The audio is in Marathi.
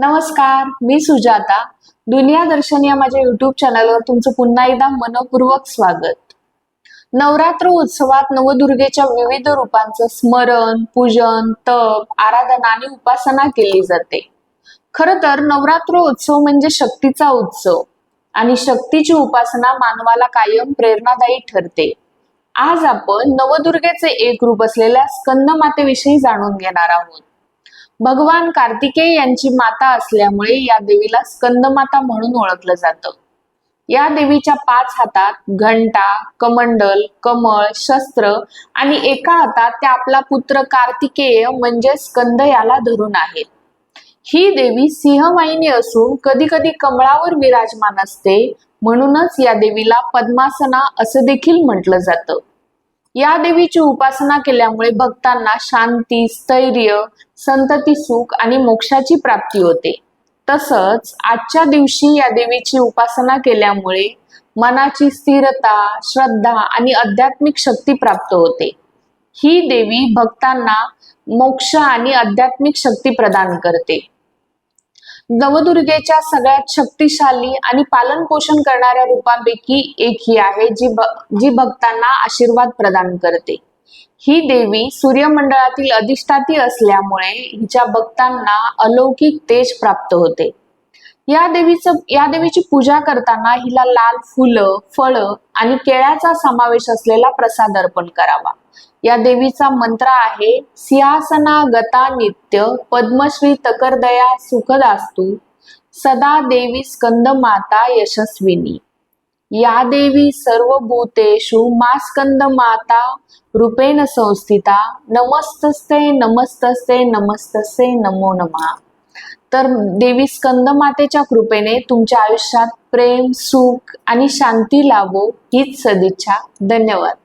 नमस्कार मी सुजाता. दुनिया दर्शन या माझ्या युट्यूब चॅनलवर तुमचं पुन्हा एकदा मनपूर्वक स्वागत. नवरात्र उत्सवात नवदुर्गेच्या विविध रूपांचं स्मरण पूजन तप आराधना आणि उपासना केली जाते. खर तर नवरात्र उत्सव म्हणजे शक्तीचा उत्सव आणि शक्तीची उपासना मानवाला कायम प्रेरणादायी ठरते. आज आपण नवदुर्गेचे एक रूप असलेल्या स्कंद मातेविषयी जाणून घेणार आहोत. भगवान कार्तिकेय यांची माता असल्यामुळे या देवीला स्कंदमाता म्हणून ओळखलं जातं. या देवीच्या पाच हातात घंटा कमंडल कमळ शस्त्र आणि एका हातात त्या आपला पुत्र कार्तिकेय म्हणजे स्कंद याला धरून आहेत ही देवी सिंहवाहिनी असून कधी कधी कमळावर विराजमान असते म्हणूनच या देवीला पद्मासना असं देखील म्हटलं जातं. या देवीची उपासना केल्यामुळे भक्तांना शांती स्थैर्य संतती सुख आणि मोक्षाची प्राप्ती होते. तसंच आजच्या दिवशी या देवीची उपासना केल्यामुळे मनाची स्थिरता श्रद्धा आणि आध्यात्मिक शक्ती प्राप्त होते. ही देवी भक्तांना मोक्ष आणि आध्यात्मिक शक्ती प्रदान करते. नवदुर्गेच्या सगळ्यात शक्तिशाली आणि पालन पोषण करणाऱ्या रूपांपैकी एक ही आहे जी ब, जी भक्तांना आशीर्वाद प्रदान करते. ही देवी सूर्यमंडळातील अधिष्ठाती असल्यामुळे हिच्या भक्तांना अलौकिक तेज प्राप्त होते. या देवीचं या देवीची पूजा करताना हिला लाल फुलं फळं आणि केळ्याचा समावेश असलेला प्रसाद अर्पण करावा. या देवीचा मंत्र आहे सिंहासना गता नित्य पद्मश्री तकरदया सुखदास्तू सदा देवी स्कंद माता यशस्विनी. या देवी सर्व भूतेषु मा स्कंद माता रूपेण संस्थिता नमस्तस्ते नमस्तस्ते नमस्तस्ते नमो नमः. तर देवी स्कंद मातेच्या कृपेने तुमच्या आयुष्यात प्रेम सुख आणि शांती लाभो हीच सदिच्छा. धन्यवाद.